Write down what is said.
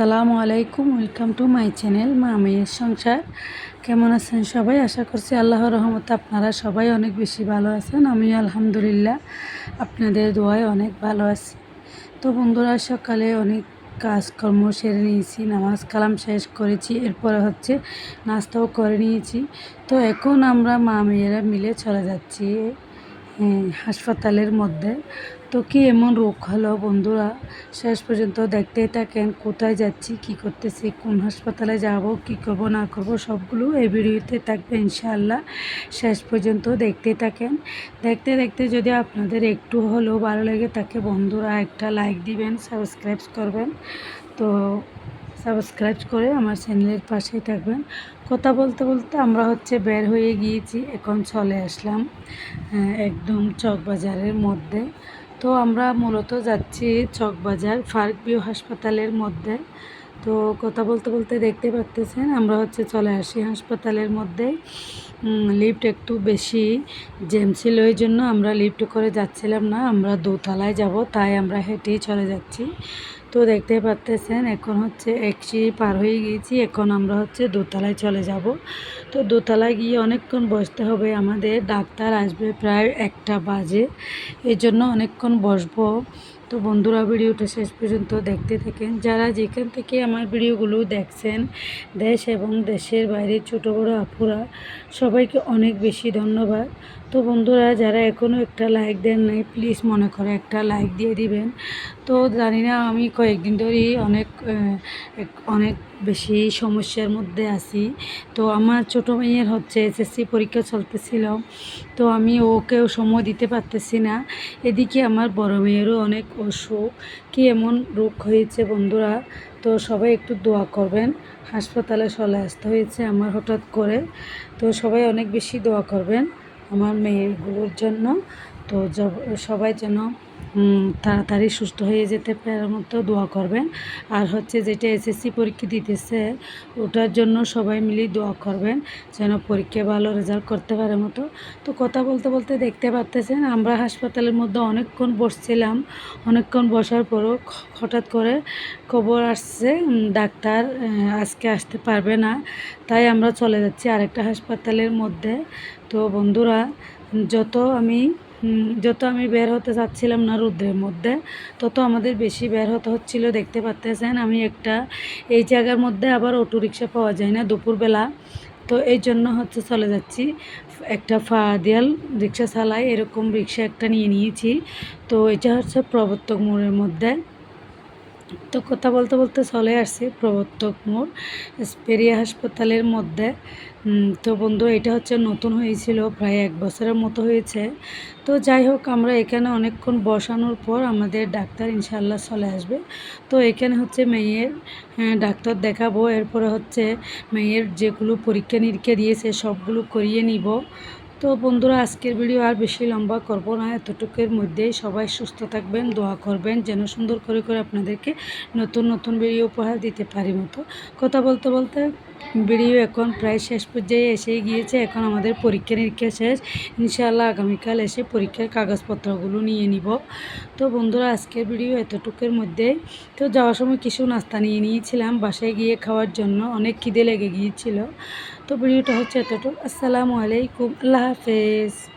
আসসালামু আলাইকুম welcome to my channel মা মেয়ের সংসার। কেমন আছেন সবাই? আশা করছি আল্লাহর রহমত আপনারা সবাই অনেক বেশি ভালো আছেন। আমি আলহামদুলিল্লাহ আপনাদের দোয়ায় অনেক ভালো আছি। তো বন্ধুরা, সকালে অনেক কাজকর্ম সেরে নিয়েছি, নামাজ কালাম শেষ করেছি, এরপরে হচ্ছে নাস্তাও করে নিয়েছি। তো এখন আমরা মা মেয়েরা মিলে চলে যাচ্ছি। হাসপাতালের মধ্যে। তো কি এমন রোগ হলো বন্ধুরা? শেষ পর্যন্ত দেখতেই থাকেন, কোথায় যাচ্ছি, কি করতেছি, কোন হাসপাতালে যাব, কি করব, না করব, সবগুলো এই ভিডিওতে থাকবে ইনশাআল্লাহ। শেষ পর্যন্ত দেখতেই থাকেন। দেখতে দেখতে যদি আপনাদের একটু হলেও ভালো লেগে থাকে বন্ধুরা, একটা লাইক দিবেন সাবস্ক্রাইব করবেন। তো সাবস্ক্রাইব করে আমার চ্যানেলের পাশেই থাকবেন। কথা বলতে বলতে আমরা হচ্ছে বের হয়ে গিয়েছি, এখন চলে আসলাম একদম চকবাজারের মধ্যে। তো আমরা মূলত যাচ্ছি চকবাজার ফার্কবিউ হাসপাতালের মধ্যে। তো কথা বলতে বলতে দেখতে পাচ্তেছেন আমরা হচ্ছে চলে আসি হাসপাতালের মধ্যে। লিফট একটু বেশি জ্যাম ছিল ওই জন্য আমরা লিফট করে যাচ্ছিলাম না, আমরা দোতলায় যাব, তাই আমরা হেঁটেই চলে যাচ্ছি। তো দেখতে পাচ্তেছেন এখন হচ্ছে একটি পার হয়ে গিয়েছি, এখন আমরা হচ্ছে দোতলায় চলে যাব। তো দোতলায় গিয়ে অনেকক্ষণ বসতে হবে, আমাদের ডাক্তার আসবে প্রায় একটা বাজে, এই জন্য অনেকক্ষণ বসবো। তো বন্ধুরা ভিডিওটা শেষ পর্যন্ত দেখতে থাকেন। যারা যেখান থেকে আমার ভিডিওগুলো দেখছেন, দেশ এবং দেশের বাইরে ছোট বড় আপুরা, সবাইকে অনেক বেশি ধন্যবাদ। তো বন্ধুরা, যারা এখনও একটা লাইক দেন নাই প্লিজ মনে করে একটা লাইক দিয়ে দিবেন। তো জানি না, আমি কয়েকদিন ধরেই অনেক অনেক বেশি সমস্যার মধ্যে আছি। তো আমার ছোটো মেয়ের হচ্ছে এসএসসি পরীক্ষা চলতেছিল। তো আমি ওকেও সময় দিতে পারতেছি না। এদিকে আমার বড় মেয়েরও অনেক অসুখ। কি এমন রোগ হয়েছে বন্ধুরা? তো সবাই একটু দোয়া করবেন। হাসপাতালে চলে আসতে হয়েছে আমার হঠাৎ করে। তো সবাই অনেক বেশি দোয়া করবেন। আমার মেয়েগুলোর জন্য। তো সবাই যেন তাড়াতাড়ি সুস্থ হয়ে যেতে পারার মতো দোয়া করবেন। আর হচ্ছে যেটা এসএসসি পরীক্ষা দিতেছে, ওটার জন্য সবাই মিলে দোয়া করবেন যেন পরীক্ষা ভালো রেজাল্ট করতে পারে মতো। তো কথা বলতে বলতে দেখতে পারতেছেন, আমরা হাসপাতালের মধ্যে অনেকক্ষণ বসছিলাম। অনেকক্ষণ বসার পরও হঠাৎ করে খবর আসছে ডাক্তার আজকে আসতে পারবে না। তাই আমরা চলে যাচ্ছি আরেকটা হাসপাতালের মধ্যে। তো বন্ধুরা, যত আমি যত আমি বের হতে চাচ্ছিলাম না রুদ্রের মধ্যে, তত আমাদের বেশি বের হতে হচ্ছিল, দেখতে পাচ্তেছেন? আমি একটা, এই জায়গার মধ্যে আবার অটো রিক্সা পাওয়া যায় না দুপুরবেলা। তো এই জন্য হচ্ছে চলে যাচ্ছি। একটা ফাদিয়াল রিক্সা চালাই এরকম রিক্সা একটা নিয়ে নিয়েছি। তো এটা হচ্ছে প্রবর্তক মোড়ের মধ্যে। তো কথা বলতে বলতে চলে আসছি প্রবর্তক মোড় স্পেরিয়া হাসপাতালের মধ্যে। তো বন্ধু এটা হচ্ছে নতুন হয়েছিল প্রায় এক বছরের মতো হয়েছে। তো যাই হোক আমরা এখানে অনেকক্ষণ বসানোর পর আমাদের ডাক্তার ইনশাল্লাহ চলে আসবে। তো এখানে হচ্ছে মেয়ের হ্যাঁ, ডাক্তার দেখাবো। এরপরে হচ্ছে মেয়ের যেগুলো পরীক্ষা নিরীক্ষা দিয়েছে সবগুলো করিয়ে নিব। তো বন্ধুরা, আজকের ভিডিও আর বেশি লম্বা করব না। এতটুকুর মধ্যেই সবাই সুস্থ থাকবেন, দোয়া করবেন, যেন সুন্দর করে করে আপনাদেরকে নতুন নতুন ভিডিও উপহার দিতে পারি মতো। কথা বলতে বলতে ভিডিও এখন প্রায় শেষ পর্যায়ে এসে গিয়েছে। এখন আমাদের পরীক্ষা নিরীক্ষা শেষ। ইনশাআল্লাহ আগামীকাল এসে পরীক্ষার কাগজপত্রগুলো নিয়ে নিব। তো বন্ধুরা, আজকের ভিডিও এতটুকুর মধ্যেই। তো যাওয়ার সময় কিছু নাস্তা নিয়ে নিয়েছিলাম। বাসায় গিয়ে খাওয়ার জন্য অনেক খিদে লেগে গিয়েছিল। তো ভিডিওটা হচ্ছে এতটুকু। আসসালামু আলাইকুম। Face.